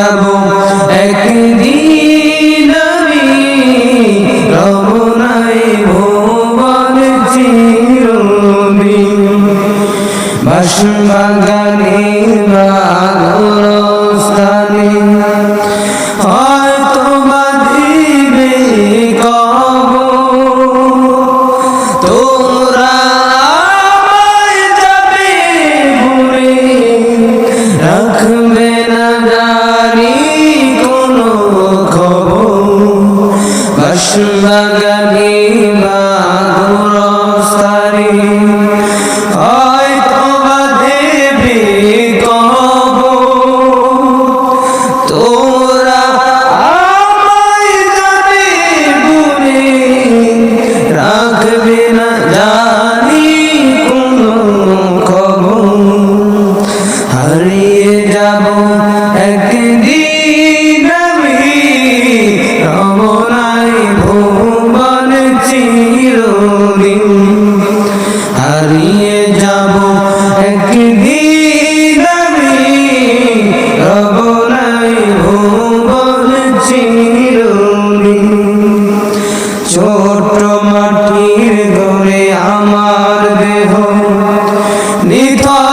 যাব। একদিন আমি রমনায় ভুবন চিরদিন বাসন বাগানে বাগর স্থানে হয়তো বাঁধিবে কব তোর बंदगी হারিয়ে যাব একদিন আমি। রবনাই ভুবন চিরনি। ছোট মাটির ঘরে আমার দেহ। নিথর